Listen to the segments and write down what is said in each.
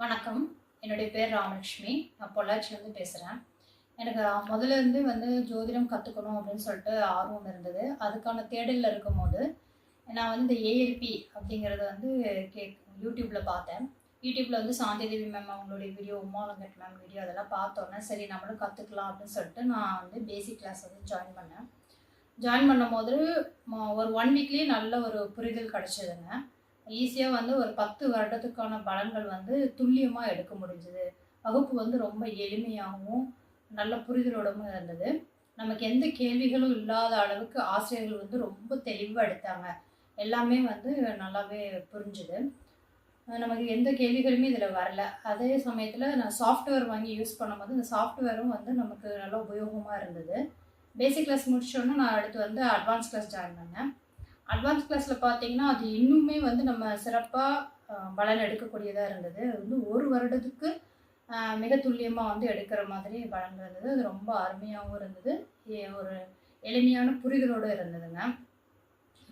வணக்கம். என்னுடைய பேர் ராமலட்சுமி நான் பொள்ளாச்சிலேருந்து பேசுகிறேன் எனக்கு முதல்ல இருந்து வந்து ஜோதிடம் கற்றுக்கணும் அப்படின்னு சொல்லிட்டு ஆர்வம் இருந்தது. அதுக்கான தேடலில் இருக்கும்போது நான் வந்து இந்த ஏஎல்பி அப்படிங்கிறத வந்து கே யூடியூப்பில் பார்த்தேன். யூடியூப்பில் வந்து சாந்திதேவி மேம் அவங்களுடைய video Uma Venkat ma'am video அதெல்லாம் பார்த்தோன்னே சரி நம்மளும் கற்றுக்கலாம் அப்படின்னு சொல்லிட்டு நான் வந்து பேசிக் கிளாஸ் வந்து ஜாயின் பண்ணேன். ஜாயின் பண்ணும்போது போது ஒரு ஒன் வீக்லேயே நல்ல ஒரு புரிதல் கிடச்சிதுங்க. ஈஸியாக வந்து ஒரு பத்து வருடத்துக்கான பலன்கள் வந்து துல்லியமாக எடுக்க முடிஞ்சுது. வகுப்பு வந்து ரொம்ப எளிமையாகவும் நல்ல புரிதலோடவும் இருந்தது. நமக்கு எந்த கேள்விகளும் இல்லாத அளவுக்கு ஆசிரியர்கள் வந்து ரொம்ப தெளிவாக எடுத்தாங்க. எல்லாமே வந்து நல்லாவே புரிஞ்சுது. நமக்கு எந்த கேள்விகளுமே இதில் வரல. அதே சமயத்தில் நான் சாஃப்ட்வேர் வாங்கி யூஸ் பண்ணும்போது இந்த சாஃப்ட்வேரும் வந்து நமக்கு நல்ல உபயோகமாக இருந்தது. பேசிக் கிளாஸ் முடிச்சோன்னே நான் அடுத்து வந்து அட்வான்ஸ் கிளாஸ் ஜாயின் பண்ணேன். அட்வான்ஸ் கிளாஸில் பார்த்தீங்கன்னா அது இன்னுமே வந்து நம்ம சிறப்பாக பலன் எடுக்கக்கூடியதாக இருந்தது. வந்து ஒரு வருடத்துக்கு மிக துல்லியமாக வந்து எடுக்கிற மாதிரி பலன் இருந்தது. அது ரொம்ப அருமையாகவும் இருந்தது. ஒரு எளிமையான புரிதலோடு இருந்ததுங்க.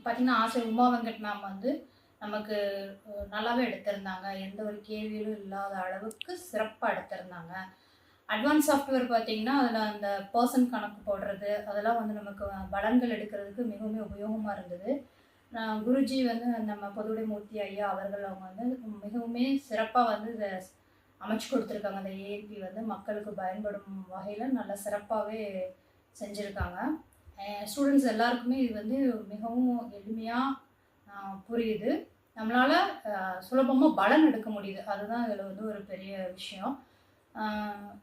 பார்த்திங்கன்னா ஆசிரியர் உமா வெங்கட் மேம் வந்து நமக்கு நல்லாவே எடுத்திருந்தாங்க. எந்த ஒரு கேள்வியிலும் இல்லாத அளவுக்கு சிறப்பாக எடுத்திருந்தாங்க. அட்வான்ஸ் சாஃப்ட்வேர் பார்த்தீங்கன்னா அதில் அந்த பர்சன் கணக்கு போடுறது அதெல்லாம் வந்து நமக்கு பலன்கள் எடுக்கிறதுக்கு மிகவும் உபயோகமாக இருந்தது. குருஜி வந்து நம்ம பொதுவுடை மூர்த்தி ஐயா அவர்கள் அவங்க வந்து மிகவுமே சிறப்பாக வந்து இதை அமைச்சு கொடுத்துருக்காங்க. அந்த ஏபி வந்து மக்களுக்கு பயன்படும் வகையில் நல்ல சிறப்பாகவே செஞ்சுருக்காங்க. ஸ்டூடெண்ட்ஸ் எல்லாருக்குமே இது வந்து மிகவும் எளிமையாக புரியுது. நம்மளால் சுலபமாக பலன் எடுக்க முடியுது. அதுதான் இதில் வந்து ஒரு பெரிய விஷயம்.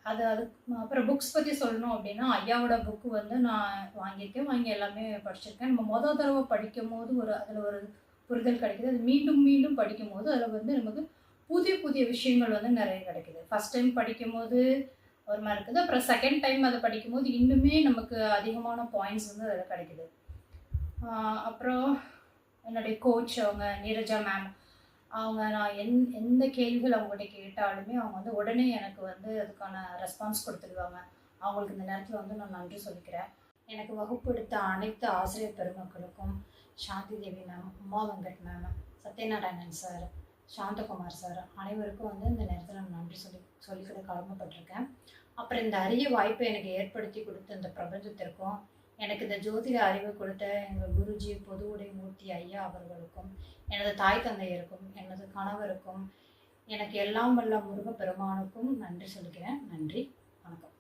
அது அது அப்புறம் புக்ஸ் பற்றி சொல்லணும் அப்படின்னா ஐயாவோட புக்கு வந்து நான் வாங்கியிருக்கேன். வாங்கி எல்லாமே படிச்சிருக்கேன். நம்ம மொதல் தடவை படிக்கும் போது ஒரு அதில் ஒரு புரிதல் கிடைக்குது. அது மீண்டும் மீண்டும் படிக்கும் போது அதில் வந்து நமக்கு புதிய புதிய விஷயங்கள் வந்து நிறைய கிடைக்குது. ஃபஸ்ட் டைம் படிக்கும்போது ஒரு மாதிரி இருக்குது. அப்புறம் செகண்ட் டைம் அதை படிக்கும்போது இன்னுமே நமக்கு அதிகமான பாயிண்ட்ஸ் வந்து அதில் கிடைக்குது. அப்புறம் என்னுடைய கோச் அவங்க நீரஜா மேம் அவங்க நான் எந் எந்த கேள்விகள் அவங்ககிட்ட கேட்டாலுமே அவங்க வந்து உடனே எனக்கு வந்து அதுக்கான ரெஸ்பான்ஸ் கொடுத்துடுவாங்க. அவங்களுக்கு இந்த நேரத்தில் வந்து நான் நன்றி சொல்லிக்கிறேன். எனக்கு வகுப்பு எடுத்த அனைத்து ஆசிரியர் பெருமக்களுக்கும் Shanti Devi ma'am Uma Venkat ma'am Sathyanarayanan sir Shanthakumar sir அனைவருக்கும் வந்து இந்த நேரத்தில் நான் நன்றி சொல்லி சொல்லிக்கிட கடமைப்பட்டிருக்கேன். அப்புறம் இந்த அரிய வாய்ப்பை எனக்கு ஏற்படுத்தி கொடுத்த இந்த பிரபஞ்சத்திற்கும் எனக்கு இந்த ஜோதிட அறிவு கொடுத்த எங்கள் பொது உடை மூர்த்தி ஐயா அவர்களுக்கும் எனது தாய் தந்தையருக்கும் எனது கணவருக்கும் எனக்கு எல்லாம் வல்ல முருக பெருமானுக்கும் நன்றி சொல்கிறேன். நன்றி. வணக்கம்.